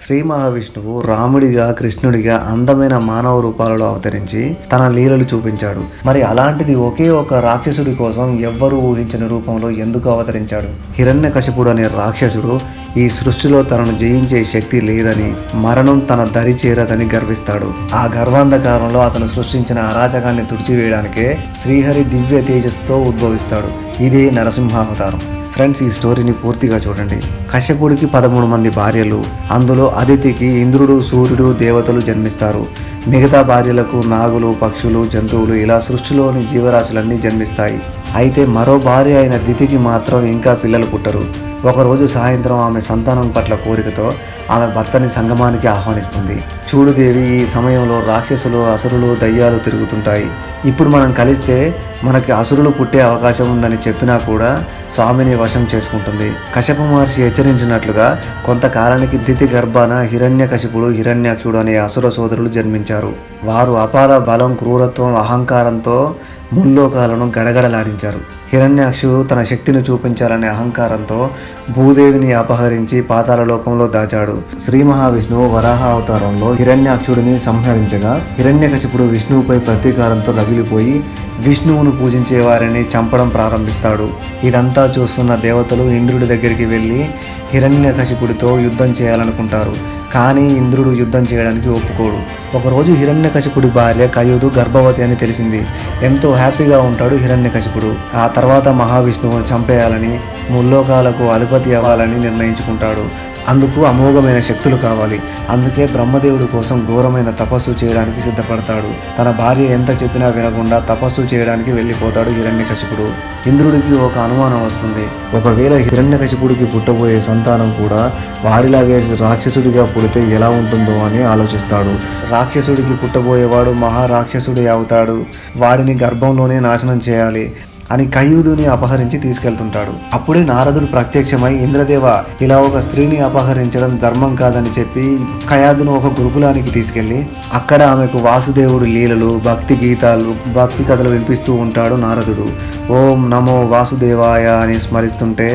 శ్రీ మహావిష్ణువు రాముడిగా కృష్ణుడిగా అందమైన మానవ రూపాలలో అవతరించి తన లీలలు చూపించాడు. మరి అలాంటిది ఒకే ఒక రాక్షసుడి కోసం ఎవ్వరూ ఊహించని రూపంలో ఎందుకు అవతరించాడు? హిరణ్యకశిపుడు అనే రాక్షసుడు ఈ సృష్టిలో తనను జయించే శక్తి లేదని మరణం తన దరి చేరదని గర్విస్తాడు. ఆ గర్వాంధకారంలో అతను సృష్టించిన అరాచకాన్ని తుడిచివేయడానికే శ్రీహరి దివ్య తేజస్సుతో ఉద్భవిస్తాడు. ఇదే నరసింహావతారం. ఫ్రెండ్స్ ఈ స్టోరీని పూర్తిగా చూడండి. కశ్యపుడికి పదమూడు మంది భార్యలు. అందులో అదితికి ఇంద్రుడు సూర్యుడు దేవతలు జన్మిస్తారు. మిగతా భార్యలకు నాగులు పక్షులు జంతువులు ఇలా సృష్టిలోని జీవరాశులన్నీ జన్మిస్తాయి. అయితే మరో భార్య అయిన దితికి మాత్రం ఇంకా పిల్లలు పుట్టరు. ఒకరోజు సాయంత్రం ఆమె సంతానం పట్ల కోరికతో ఆమె భర్తని సంగమానికి ఆహ్వానిస్తుంది. చూడుదేవి ఈ సమయంలో రాక్షసులు అసురులు దయ్యాలు తిరుగుతుంటాయి. ఇప్పుడు మనం కలిస్తే మనకి అసురులు పుట్టే అవకాశం ఉందని చెప్పినా కూడా స్వామిని వశం చేసుకుంటుంది. కశ్యప మహర్షి హెచ్చరించినట్లుగా కొంతకాలానికి దితి గర్భాన హిరణ్యకశిపుడు హిరణ్యాక్షుడు అనే అసుర సోదరులు జన్మించారు. వారు అపార బలం క్రూరత్వం అహంకారంతో ముల్లోకాలను గడగడలాడించారు. హిరణ్యాక్షుడు తన శక్తిని చూపించాలనే అహంకారంతో భూదేవిని అపహరించి పాతాళలోకంలో దాచాడు. శ్రీ మహావిష్ణువు వరాహ అవతారంలో హిరణ్యాక్షుడిని సంహరించగా హిరణ్యకశిపుడు విష్ణువుపై ప్రతీకారంతో రగిలిపోయి విష్ణువును పూజించే వారిని చంపడం ప్రారంభిస్తాడు. ఇదంతా చూస్తున్న దేవతలు ఇంద్రుడి దగ్గరికి వెళ్ళి హిరణ్యకశిపుడితో యుద్ధం చేయాలనుకుంటారు. కానీ ఇంద్రుడు యుద్ధం చేయడానికి ఒప్పుకోడు. ఒకరోజు హిరణ్యకశిపుడి భార్య కయుడు గర్భవతి అని తెలిసింది. ఎంతో హ్యాపీగా ఉంటాడు హిరణ్యకశిపుడు. ఆ తర్వాత మహావిష్ణువును చంపేయాలని ముల్లోకాలకు అధిపతి అవ్వాలని నిర్ణయించుకుంటాడు. అందుకు అమోఘమైన శక్తులు కావాలి. అందుకే బ్రహ్మదేవుడి కోసం ఘోరమైన తపస్సు చేయడానికి సిద్ధపడతాడు. తన భార్య ఎంత చెప్పినా వినకుండా తపస్సు చేయడానికి వెళ్ళిపోతాడు హిరణ్యకశిపుడు. ఇంద్రుడికి ఒక అనుమానం వస్తుంది. ఒకవేళ హిరణ్యకశిపుడికి పుట్టబోయే సంతానం కూడా వాడిలాగే రాక్షసుడిగా పుడితే ఎలా ఉంటుందో అని ఆలోచిస్తాడు. రాక్షసుడికి పుట్టబోయేవాడు మహారాక్షసుడి అవుతాడు. వాడిని గర్భంలోనే నాశనం చేయాలి. అని కయూదుని అపహరించి తీసుకెళ్తుంటాడు. అప్పుడే నారదుడు ప్రత్యక్షమై ఇంద్రదేవ ఇలా ఒక స్త్రీని అపహరించడం ధర్మం కాదని చెప్పి కయాదును ఒక గురుకులానికి తీసుకెళ్ళి అక్కడ ఆమెకు వాసుదేవుడు లీలలు భక్తి గీతాలు భక్తి కథలు వినిపిస్తూ ఉంటాడు నారదుడు. ఓం నమో వాసుదేవాయ అని స్మరిస్తుంటే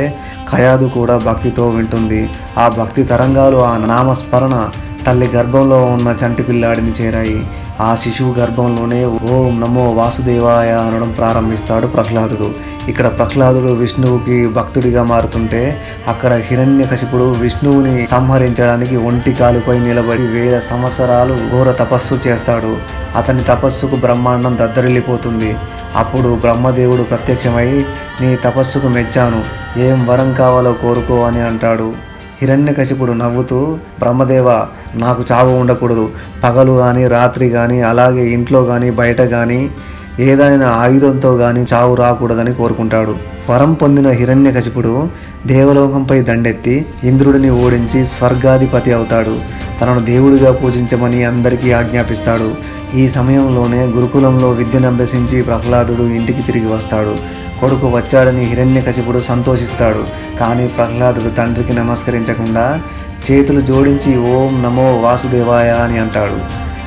కయాదు కూడా భక్తితో వింటుంది. ఆ భక్తి తరంగాలు ఆ నామస్మరణ తల్లి గర్భంలో ఉన్న చంటి పిల్లాడిని చేరాయి. ఆ శిశువు గర్భంలోనే ఓం నమో వాసుదేవాయ అనడం ప్రారంభిస్తాడు ప్రహ్లాదుడు. ఇక్కడ ప్రహ్లాదుడు విష్ణువుకి భక్తుడిగా మారుతుంటే అక్కడ హిరణ్యకశిపుడు విష్ణువుని సంహరించడానికి ఒంటి కాలుపై నిలబడి వేల సంవత్సరాలు ఘోర తపస్సు చేస్తాడు. అతని తపస్సుకు బ్రహ్మాండం దద్దరిల్లిపోతుంది. అప్పుడు బ్రహ్మదేవుడు ప్రత్యక్షమై నీ తపస్సుకు మెచ్చాను. ఏం వరం కావాలో కోరుకో అని అంటాడు. హిరణ్యకశిపుడు నవ్వుతూ బ్రహ్మదేవ నాకు చావు ఉండకూడదు. పగలు కానీ రాత్రి కానీ అలాగే ఇంట్లో కానీ బయట కానీ ఏదైనా ఆయుధంతో కానీ చావు రాకూడదని కోరుకుంటాడు. వరం పొందిన హిరణ్యకశిపుడు దేవలోకంపై దండెత్తి ఇంద్రుడిని ఓడించి స్వర్గాధిపతి అవుతాడు. తనను దేవుడిగా పూజించమని అందరికీ ఆజ్ఞాపిస్తాడు. ఈ సమయంలోనే గురుకులంలో విద్యను అభ్యసించి ప్రహ్లాదుడు ఇంటికి తిరిగి వస్తాడు. కొడుకు వచ్చాడని హిరణ్యకశిపుడు సంతోషిస్తాడు. కానీ ప్రహ్లాదుడు తండ్రికి నమస్కరించకుండా చేతులు జోడించి ఓం నమో వాసుదేవాయ అని అంటాడు.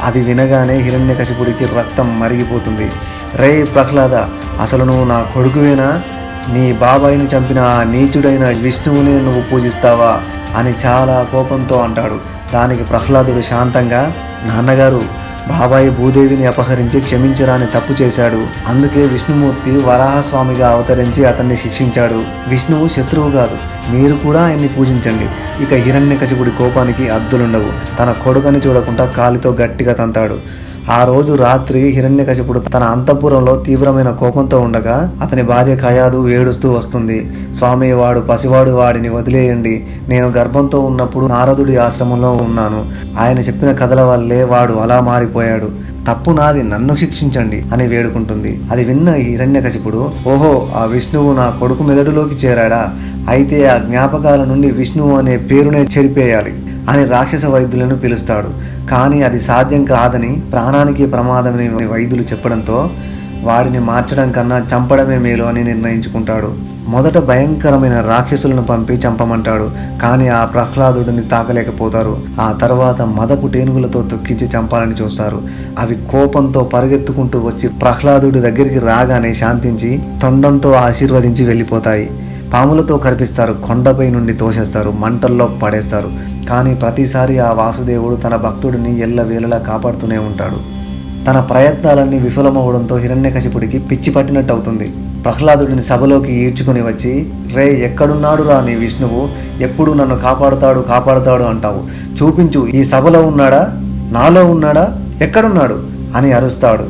అది వినగానే హిరణ్యకశిపుడికి రక్తం మరిగిపోతుంది. రే ప్రహ్లాద అసలు నువ్వు నా కొడుకువేనా? నీ బాబాయిని చంపిన ఆ నీచుడైన విష్ణువునే నువ్వు పూజిస్తావా? అని చాలా కోపంతో అంటాడు. దానికి ప్రహ్లాదుడు శాంతంగా నాన్నగారు బాబాయి భూదేవిని అపహరించి క్షమించరాని తప్పు చేశాడు. అందుకే విష్ణుమూర్తి వరాహస్వామిగా అవతరించి అతన్ని శిక్షించాడు. విష్ణువు శత్రువు కాదు. మీరు కూడా ఆయన్ని పూజించండి. ఇక హిరణ్యకశిపుడి కోపానికి అద్దులుండవు తన కొడుకని చూడకుండా కాలితో గట్టిగా తంతాడు. ఆ రోజు రాత్రి హిరణ్యకశిపుడు తన అంతఃపురంలో తీవ్రమైన కోపంతో ఉండగా అతని భార్య కయాదు ఏడుస్తూ వస్తుంది. స్వామి వాడు పసివాడు వాడిని వదిలేయండి. నేను గర్భంతో ఉన్నప్పుడు నారదుడి ఆశ్రమంలో ఉన్నాను. ఆయన చెప్పిన కథల వల్లే వాడు అలా మారిపోయాడు. తప్పు నాది నన్ను శిక్షించండి అని వేడుకుంటుంది. అది విన్న హిరణ్యకశిపుడు ఓహో ఆ విష్ణువు నా కొడుకు మెదడులోకి చేరాడా? అయితే ఆ జ్ఞాపకాల నుండి విష్ణువు అనే పేరునే చెరిపేయాలి. అని రాక్షస వైద్యులను పిలుస్తాడు. కానీ అది సాధ్యం కాదని ప్రాణానికి ప్రమాదమని వైద్యులు చెప్పడంతో వాడిని మార్చడం కన్నా చంపడమే మేలు అని నిర్ణయించుకుంటాడు. మొదట భయంకరమైన రాక్షసులను పంపి చంపమంటాడు. కానీ ఆ ప్రహ్లాదుడిని తాకలేకపోతారు. ఆ తర్వాత మదపు టేనుగులతో తొక్కించి చంపాలని చూస్తారు. అవి కోపంతో పరిగెత్తుకుంటూ వచ్చి ప్రహ్లాదుడి దగ్గరికి రాగానే శాంతించి తొండంతో ఆశీర్వదించి వెళ్ళిపోతాయి. పాములతో కనిపిస్తారు కొండపై నుండి తోసేస్తారు. మంటల్లో పడేస్తారు. కానీ ప్రతిసారి ఆ వాసుదేవుడు తన భక్తుడిని ఎల్లవేళలా కాపాడుతూనే ఉంటాడు. తన ప్రయత్నాలన్నీ విఫలమవడంతో హిరణ్యకశిపుడికి పిచ్చి పట్టినట్టు అవుతుంది ప్రహ్లాదుడిని సభలోకి ఈడ్చుకుని వచ్చి రే ఎక్కడున్నాడు రా నీ విష్ణువు? ఎప్పుడు నన్ను కాపాడుతాడు కాపాడుతాడు అంటావు? చూపించు ఈ సభలో ఉన్నాడా? నాలో ఉన్నాడా? ఎక్కడున్నాడు? అని అరుస్తాడు.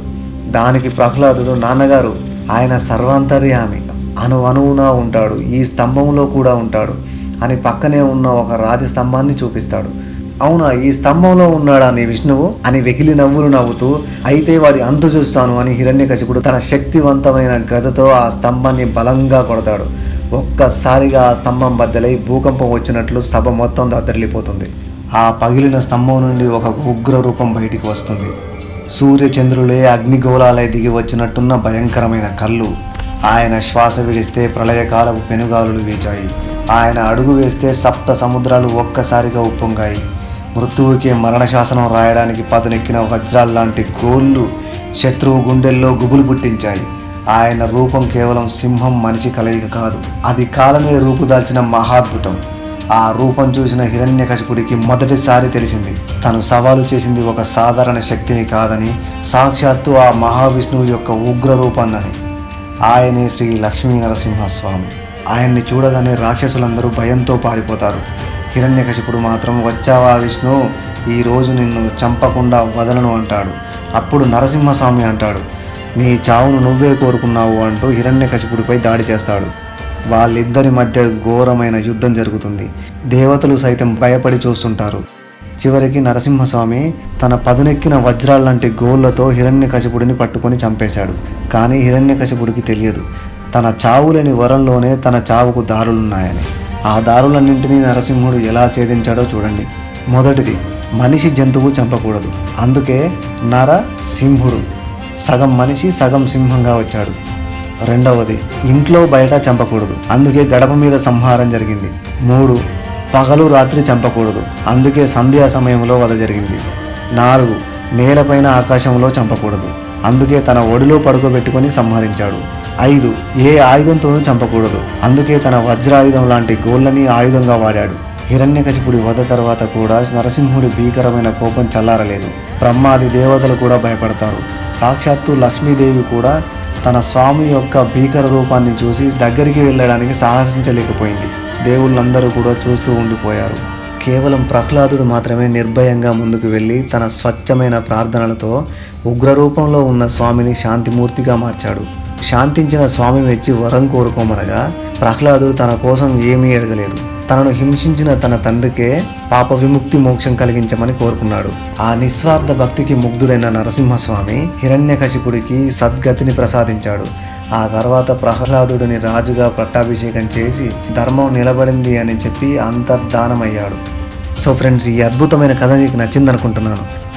దానికి ప్రహ్లాదుడు నాన్నగారు ఆయన సర్వాంతర్యామి. అణువణువునా ఉంటాడు. ఈ స్తంభంలో కూడా ఉంటాడు. అని పక్కనే ఉన్న ఒక రాతి స్తంభాన్ని చూపిస్తాడు. అవునా ఈ స్తంభంలో ఉన్నాడా నీ విష్ణువు? అని వెకిలి నవ్వులు నవ్వుతూ అయితే వాడి అంతు చూస్తాను అని హిరణ్యకశిపుడు తన శక్తివంతమైన గదతో ఆ స్తంభాన్ని బలంగా కొడతాడు. ఒక్కసారిగా ఆ స్తంభం బద్దలై భూకంపం వచ్చినట్లు సభ మొత్తం దద్దరిల్లిపోతుంది ఆ పగిలిన స్తంభం నుండి ఒక ఉగ్ర రూపం బయటికి వస్తుంది. సూర్యచంద్రులే అగ్నిగోళాలై దిగి వచ్చినట్టున్న భయంకరమైన కళ్ళు. ఆయన శ్వాస విడిస్తే ప్రళయకాలపు పెనుగాలులు వీచాయి. ఆయన అడుగు వేస్తే సప్త సముద్రాలు ఒక్కసారిగా ఉప్పొంగాయి. మృత్యువుకే మరణశాసనం రాయడానికి పదనెక్కిన వజ్రాలు లాంటి గోళ్ళు శత్రువు గుండెల్లో గుబులు పుట్టించాయి. ఆయన రూపం కేవలం సింహం మనిషి కలయిక కాదు. అది కాలమే రూపుదాల్చిన మహాద్భుతం. ఆ రూపం చూసిన హిరణ్యకశపుడికి మొదటిసారి తెలిసింది తను సవాలు చేసింది ఒక సాధారణ శక్తిని కాదని సాక్షాత్తు ఆ మహావిష్ణువు యొక్క ఉగ్ర రూపాన్నని. ఆయనే శ్రీ లక్ష్మీ నరసింహస్వామి. ఆయన్ని చూడగానే రాక్షసులందరూ భయంతో పారిపోతారు. హిరణ్యకశిపుడు మాత్రం వచ్చావా విష్ణు? ఈ రోజు నిన్ను చంపకుండా వదలను అంటాడు. అప్పుడు నరసింహస్వామి అంటాడు నీ చావును నువ్వే కోరుకున్నావు అంటూ హిరణ్యకశిపుడిపై దాడి చేస్తాడు. వాళ్ళిద్దరి మధ్య ఘోరమైన యుద్ధం జరుగుతుంది. దేవతలు సైతం భయపడి చూస్తుంటారు. చివరికి నరసింహస్వామి తన పదునెక్కిన వజ్రాల్లాంటి గోళ్ళతో హిరణ్యకశిపుడిని పట్టుకొని చంపేశాడు. కానీ హిరణ్యకశిపుడికి తెలియదు. తన చావులేని వరంలోనే తన చావుకు దారులున్నాయని. ఆ దారులన్నింటినీ నరసింహుడు ఎలా ఛేదించాడో చూడండి. మొదటిది మనిషి జంతువు చంపకూడదు. అందుకే నర సింహుడు సగం మనిషి సగం సింహంగా వచ్చాడు. రెండవది ఇంట్లో బయట చంపకూడదు. అందుకే గడప మీద సంహారం జరిగింది. మూడు పగలు రాత్రి చంపకూడదు. అందుకే సంధ్యా సమయంలో వధ జరిగింది. నాలుగు నేలపైన ఆకాశంలో చంపకూడదు. అందుకే తన ఒడిలో పడుకోబెట్టుకొని సంహరించాడు. ఐదు. ఏ ఆయుధంతోనూ చంపకూడదు. అందుకే తన వజ్రాయుధం లాంటి గోళ్ళని ఆయుధంగా వాడాడు. హిరణ్యకశిపుడి వధ తర్వాత కూడా నరసింహుడి భీకరమైన కోపం చల్లారలేదు. బ్రహ్మాది దేవతలు కూడా భయపడతారు. సాక్షాత్తు లక్ష్మీదేవి కూడా తన స్వామి యొక్క భీకర రూపాన్ని చూసి దగ్గరికి వెళ్ళడానికి సాహసించలేకపోయింది. దేవుళ్ళందరూ కూడా చూస్తూ ఉండిపోయారు. కేవలం ప్రహ్లాదుడు మాత్రమే నిర్భయంగా ముందుకు వెళ్ళి తన స్వచ్ఛమైన ప్రార్థనలతో ఉగ్రరూపంలో ఉన్న స్వామిని శాంతిమూర్తిగా మార్చాడు. శాంతించిన స్వామి మెచ్చి వరం కోరుకోమనగా ప్రహ్లాదుడు తన కోసం ఏమీ అడగలేదు తనను హింసించిన తన తండ్రికే పాప విముక్తి మోక్షం కలిగించమని కోరుకున్నాడు. ఆ నిస్వార్థ భక్తికి ముగ్ధుడైన నరసింహస్వామి హిరణ్యకశిపుడికి సద్గతిని ప్రసాదించాడు. ఆ తర్వాత ప్రహ్లాదుడిని రాజుగా పట్టాభిషేకం చేసి ధర్మం నిలబడింది అని చెప్పి అంతర్ధానమయ్యాడు. సో ఫ్రెండ్స్ ఈ అద్భుతమైన కథ మీకు నచ్చిందనుకుంటున్నాను.